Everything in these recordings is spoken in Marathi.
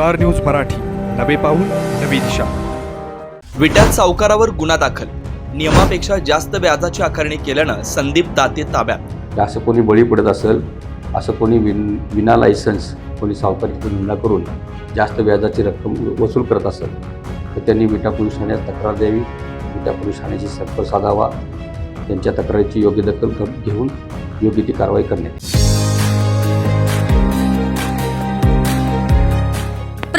Star news Marathi. नवे पाऊल नवी दिशा. विट्यात सावकारावर गुन्हा दाखल. नियमापेक्षा जास्त व्याजाची आकारणी केल्यानं संदीप दाते ताब्यात. असं कोणी बळी पडत असेल असं कोणी विन विना लायसन्स कोणी सावकारीचा धंदा करून जास्त व्याजाची रक्कम वसूल करत असेल तर त्यांनी विटा पोलीस ठाण्यात तक्रार द्यावी. विटा पोलीस ठाण्याशी संपर्क साधावा. त्यांच्या तक्रारीची योग्य दखल घेऊन योग्य ती कारवाई करण्यात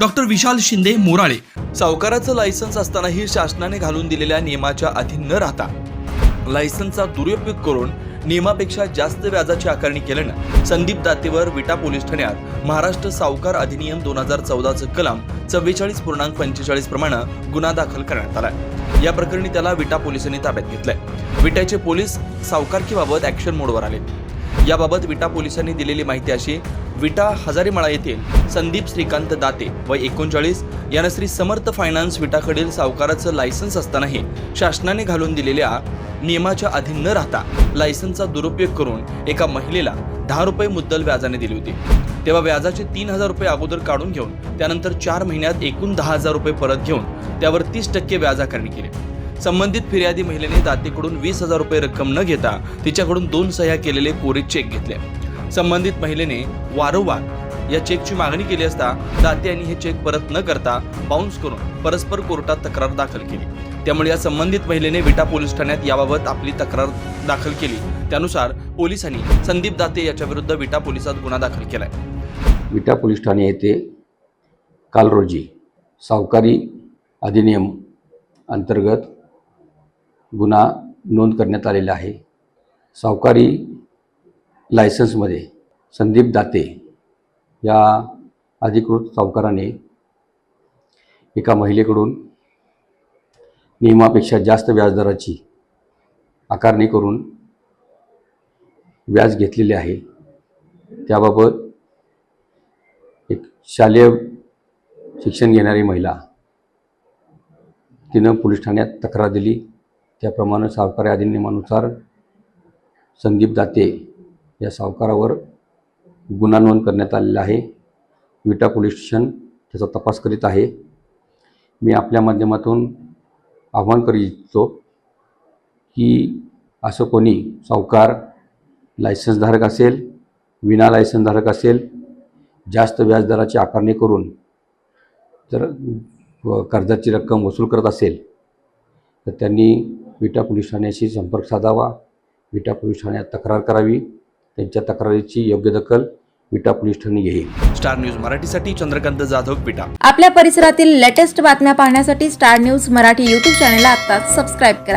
डॉक्टर विशाल शिंदे मोराळे. सावकाराचं लायसन्स असतानाही शासनाने घालून दिलेल्या नियमाच्या अधीन न राहता लायसन्सचा दुरुपयोग करून नियमापेक्षा जास्त व्याजाची आकारणी केल्यानं संदीप दातेवर विटा पोलीस ठाण्यात महाराष्ट्र सावकार अधिनियम दोन हजार चौदाचं कलम चव्वेचाळीस पूर्णांक पंचेचाळीस प्रमाणे गुन्हा दाखल करण्यात आला या प्रकरणी त्याला विटा पोलिसांनी ताब्यात घेतलंय. विट्याचे पोलीस सावकारकीबाबत ऍक्शन मोडवर आले. याबाबत विटा पोलिसांनी दिलेली माहिती अशी विटा हजारीमाळा येथील संदीप श्रीकांत दाते व एकोणचाळीस. यानं श्री समर्थ फायनान्स विटाकडील सावकाराचं लायसन्स असतानाही शासनाने घालून दिलेल्या नियमाच्या अधीन न राहता लायसन्सचा दुरुपयोग करून एका महिलेला दहा रुपये मुद्दल व्याजाने दिली होती. तेव्हा व्याजाचे तीन हजार रुपये अगोदर काढून घेऊन त्यानंतर चार महिन्यात एकूण दहा हजार रुपये परत घेऊन त्यावर तीस टक्के व्याजाकारणी केले. केली संबंधित फिर्यादी महिलेने दातेकडून वीस हजार रुपये रक्कम न घेता तिच्याकडून दोन सह्या केलेले कोरे चेक घेतले. संबंधित महिलेने वारंवार या चेकची मागणी केली असता दाते यांनी हे चेक परत न करता बाउन्स करून परस्पर कोर्टात तक्रार दाखल केली. त्यामुळे या संबंधित महिलेने विटा पोलीस ठाण्यात याबाबत आपली तक्रार दाखल केली. त्यानुसार पोलिसांनी संदीप दाते याच्या विरुद्ध विटा पोलिसात गुन्हा दाखल केलाय. विटा पोलीस ठाणे येथे काल रोजी सावकारी अधिनियम अंतर्गत गुन्हा नोंद करण्यात आलेला आहे. सावकारी लायसन्समध्ये संदीप दाते या अधिकृत सावकाराने एका महिलेकडून नियमापेक्षा जास्त व्याजदराची आकारणी करून व्याज घेतलेले आहे. त्याबाबत एक शालेय शिक्षण घेणारी महिला तिनं पोलीस ठाण्यात तक्रार दिली. त्याप्रमाणे सावकारी अधिनियमानुसार संदीप दाते या सावकारावर गुन्हा नोंद करण्यात आलेला आहे. विटा पोलीस स्टेशन त्याचा तपास करीत आहे. मी आपल्या माध्यमातून आव्हान करू इच्छितो की असं कोणी सावकार लायसन्सधारक असेल विना लायसन्सधारक असेल जास्त व्याजदराची आकारणी करून जर कर्जाची रक्कम वसूल करत असेल तर त्यांनी विटा पोलीस ठाण्याशी संपर्क साधावा. विटा पोलीस ठाण्यात तक्रार करावी. त्यांच्या तक्रारीची योग्य दखल विटा पोलीस ठाणे घेईल स्टार न्यूज मराठीसाठी चंद्रकांत जाधव विटा. आपल्या परिसरातील लेटेस्ट बातम्या पाहण्यासाठी स्टार न्यूज मराठी यूट्यूब चॅनलला आत्ताच सबस्क्राईब करा.